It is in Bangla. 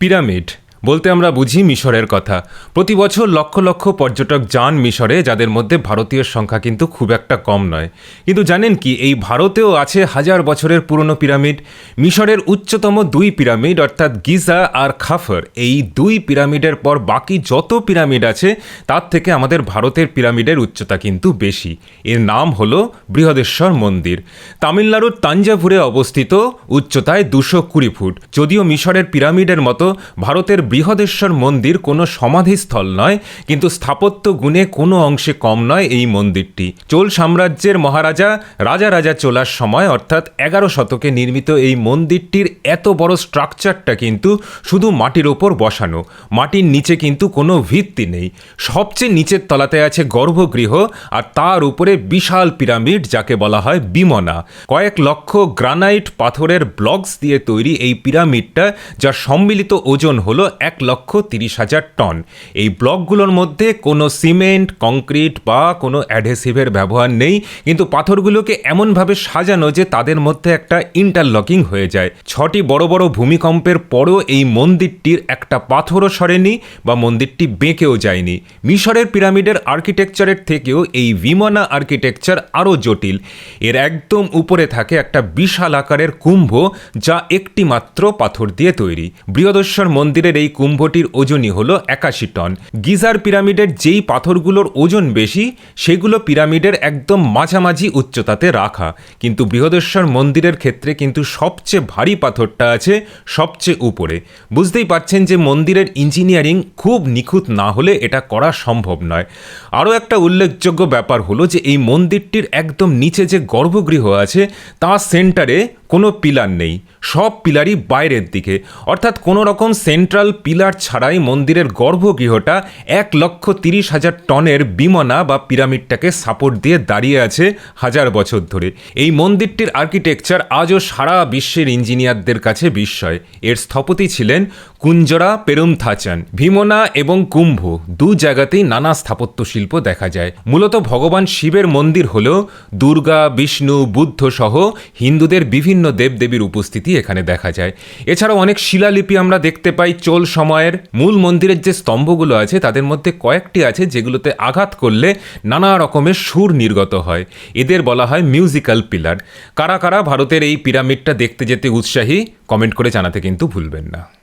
পিরামিড বলতে আমরা বুঝি মিশরের কথা। প্রতি বছর লক্ষ লক্ষ পর্যটক যান মিশরে, যাদের মধ্যে ভারতীয় সংখ্যা কিন্তু খুব একটা কম নয়। কিন্তু জানেন কি, এই ভারতেও আছে হাজার বছরের পুরনো পিরামিড। মিশরের উচ্চতম দুই পিরামিড, অর্থাৎ গিজা আর খাফর, এই দুই পিরামিডের পর বাকি যত পিরামিড আছে, তার থেকে আমাদের ভারতের পিরামিডের উচ্চতা কিন্তু বেশি। এর নাম হলো বৃহদেশ্বর মন্দির। তামিলনাড়ুর তাঞ্জাভুরে অবস্থিত উচ্চতায় দুশো কুড়ি ফুট। যদিও মিশরের পিরামিডের মতো ভারতের বৃহদেশ্বর মন্দির কোনো সমাধিস্থল নয়, কিন্তু স্থাপত্য গুণে কোনো অংশে কম নয় এই মন্দিরটি। চোল সাম্রাজ্যের মহারাজা রাজা রাজা চোলার সময়, অর্থাৎ এগারো শতকে নির্মিত এই মন্দিরটির এত বড় স্ট্রাকচারটা কিন্তু শুধু মাটির ওপর বসানো। মাটির নিচে কিন্তু কোনো ভিত্তি নেই। সবচেয়ে নিচের তলাতে আছে গর্ভগৃহ আর তার উপরে বিশাল পিরামিড, যাকে বলা হয় বিমনা। কয়েক লক্ষ গ্রানাইট পাথরের ব্লকস দিয়ে তৈরি এই পিরামিডটা, যার সম্মিলিত ওজন হলো এক লক্ষ তিরিশ হাজার টন। এই ব্লকগুলোর মধ্যে কোনো সিমেন্ট, কংক্রিট বা কোনো অ্যাডহেসিভের ব্যবহার নেই, কিন্তু পাথরগুলোকে এমনভাবে সাজানো যে তাদের মধ্যে একটা ইন্টারলকিং হয়ে যায়। ছটি বড় বড় ভূমিকম্পের পরও এই মন্দিরটির একটা পাথরও সরেনি বা মন্দিরটি বেঁকেও যায়নি। মিশরের পিরামিডের আর্কিটেকচারের থেকেও এই বিমনা আর্কিটেকচার আরও জটিল। এর একদম উপরে থাকে একটা বিশাল আকারের কুম্ভ, যা একটি মাত্র পাথর দিয়ে তৈরি। বৃহদস্বর মন্দিরের এই কুম্ভটির ওজনই হলো একাশি টন। গিজার পিরামিডের যেই পাথরগুলোর ওজন বেশি, সেগুলো পিরামিডের একদম মাঝামাঝি উচ্চতাতে রাখা। কিন্তু বৃহদেশ্বর মন্দিরের ক্ষেত্রে কিন্তু সবচেয়ে ভারী পাথরটা আছে সবচেয়ে উপরে। বুঝতেই পারছেন যে মন্দিরের ইঞ্জিনিয়ারিং খুব নিখুঁত না হলে এটা করা সম্ভব নয়। আরও একটা উল্লেখযোগ্য ব্যাপার হলো যে এই মন্দিরটির একদম নিচে যে গর্ভগৃহ আছে তা সেন্টারে কোনো পিলার নেই, সব পিলারই বাইরের দিকে। অর্থাৎ কোনো রকম সেন্ট্রাল পিলার ছাড়াই মন্দিরের গর্ভগৃহটা এক লক্ষ তিরিশ হাজার টনের বিমনা বা পিরামিডটাকে সাপোর্ট দিয়ে দাঁড়িয়ে আছে হাজার বছর ধরে। এই মন্দিরটির আর্কিটেকচার আজও সারা বিশ্বের ইঞ্জিনিয়ারদের কাছে বিস্ময়। এর স্থপতি ছিলেন কুঞ্জরা পেরুমথাচান। ভীমনা এবং কুম্ভ দু জায়গাতেই নানা স্থাপত্য শিল্প দেখা যায়। মূলত ভগবান শিবের মন্দির হলেও দুর্গা, বিষ্ণু বুদ্ধ সহ হিন্দুদের বিভিন্ন দেবদেবীর উপস্থিতি এখানে দেখা যায়। এছাড়াও অনেক শিলালিপি আমরা দেখতে পাই চোল সময়ের। মূল মন্দিরের যে স্তম্ভগুলো আছে, তাদের মধ্যে কয়েকটি আছে যেগুলোতে আঘাত করলে নানা রকমের সুর নির্গত হয়। এদের বলা হয় মিউজিক্যাল পিলার কারা কারা ভারতের এই পিরামিডটা দেখতে যেতে উৎসাহী কমেন্ট করে জানাতে কিন্তু ভুলবেন না।